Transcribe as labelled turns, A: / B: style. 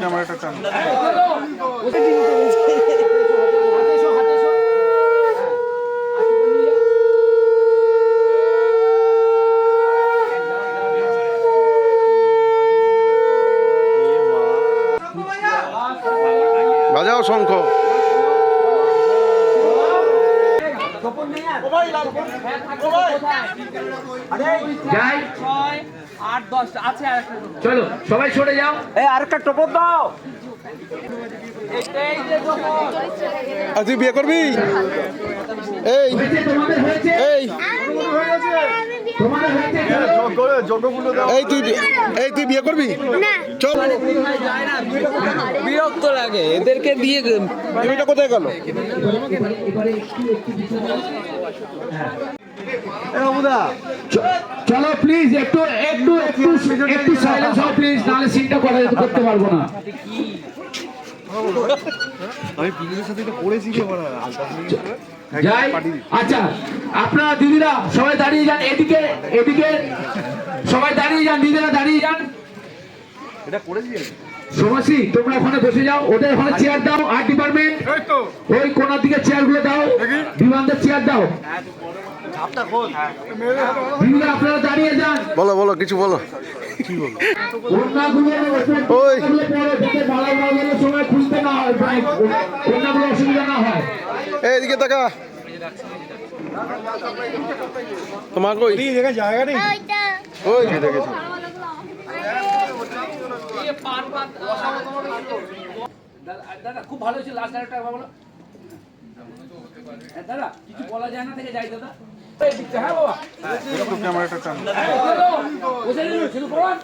A: ক্যামেরাটা টান। বাজাও শঙ্খ।
B: যাই।
C: ছয় আট দশ আছে
B: চলো সবাই সরে যাও।
C: এই আরেকটা টপর দাও। এই
A: আর তুই বিয়ে করবি? এই
B: তোমাদের হয়েছে
A: এই তুই এই তুই বিয়ে করবি? চল।
C: বিরক্ত লাগে এদেরকে দিয়ে
A: এটা কোথায় গেল?
B: এবারে একটু একটু চ- চলো প্লিজ একটু একটু একটু একটু সাইলেন্স হও প্লিজ নাহলে সিনটা করা যেতে করতে পারব না। যাই আচ্ছা আপনারা দিদিরা সবাই দাঁড়িয়ে যান এদিকে এদিকে। সবাই দাঁড়িয়ে যান দিদিরা দাঁড়িয়ে যান। সমসি তোমরা ওখানে বসে যাও। ওদের ওখানে চেয়ার দাও আর্ট ডিপার্টমেন্ট ওই কোনার দিকে চেয়ারগুলো দাও বিমানদের চেয়ার দাও। দিদিরা আপনারা দাঁড়িয়ে যান।
A: বলো বলো কিছু বলো।
B: কন্যাগুলো
A: ওই।
B: হয় না হয়
A: এই এদিকে তাকা তোমার ওই। যে দেখেছি?
C: দাদা খুব ভালো হয়েছে লাস্ট একটা বলো। হ্যাঁ, দাদা কিছু বলা যায় না থেকে যাই দাদা। হ্যাঁ বাবা।
A: ক্যামেরাটা টান।
C: শুরু করুন